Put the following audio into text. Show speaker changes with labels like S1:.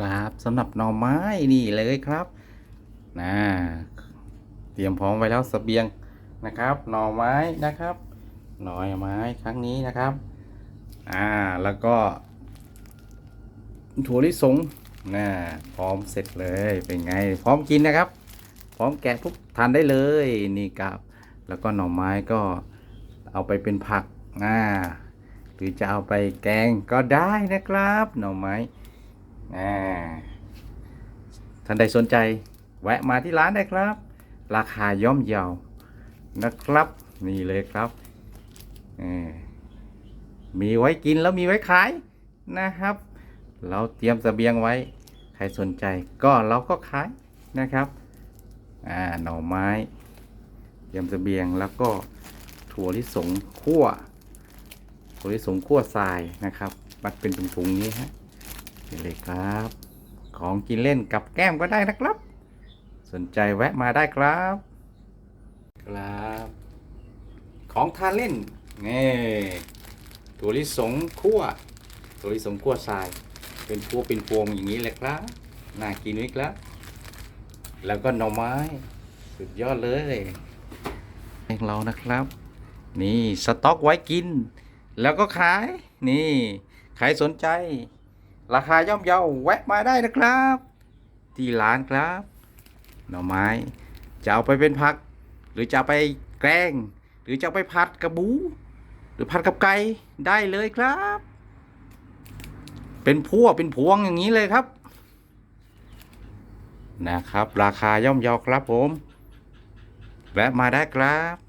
S1: ครับสำหรับหน่อไม้นี่เลยครับนะเตรียมพร้อมไว้แล้วสเสบียงนะครับ หน่อไม้นะครับ หน่อไม้ครั้งนี้นะครับอ่าแล้วก็ ถั่วลิสงนะพร้อมเสร็จเลยเป็นไง พร้อมกินนะครับ พร้อมแกะปุ๊บทานได้เลยนี่ครับ แล้วก็หน่อไม้ก็เอาไปเป็นผักอ่าหรือจะเอาไปแกงก็ได้นะครับ หน่อไม้ ท่านใดสนใจแวะมาที่ร้านได้ครับ ราคาย่อมเยาวนะครับ นี่เลยครับมีไว้กินแล้วมีไว้ขายนะครับ เราเตรียมเสบียงไว้ ใครสนใจก็เราก็ขายนะครับอ่าหน่อไม้ เตรียมเสบียงแล้วก็ถั่วลิสงคั่วถั่วลิสงคั่วทรายนะครับมัดเป็นถุงๆนี้ฮะ นี่เลยครับ ของกินเล่นกับแก้มก็ได้นะครับ สนใจแวะมาได้ครับ ครับ ของทานเล่นนี่ถั่วลิสงคั่วถั่วลิสงคั่วทราย เป็นพวงเป็นพวงอย่างนี้เลยครับน่ากินวิกแล้วแล้วก็หน่อไม้ สุดยอดเลยของเรานะครับ นี่สต็อกไว้กิน แล้วก็ขาย นี่ ใครสนใจ ราคาย่อมเยาแวะมาได้นะครับ ที่ร้านครับ หน่อไม้ จะเอาไปเป็นผัก หรือจะไปแกล้ง หรือจะไปผัดกับหมูหรือผัดกับไก่ได้เลยครับ เป็นพวงเป็นพวงอย่างนี้เลยครับ นะครับ ราคาย่อมเยาครับผม แวะมาได้ครับ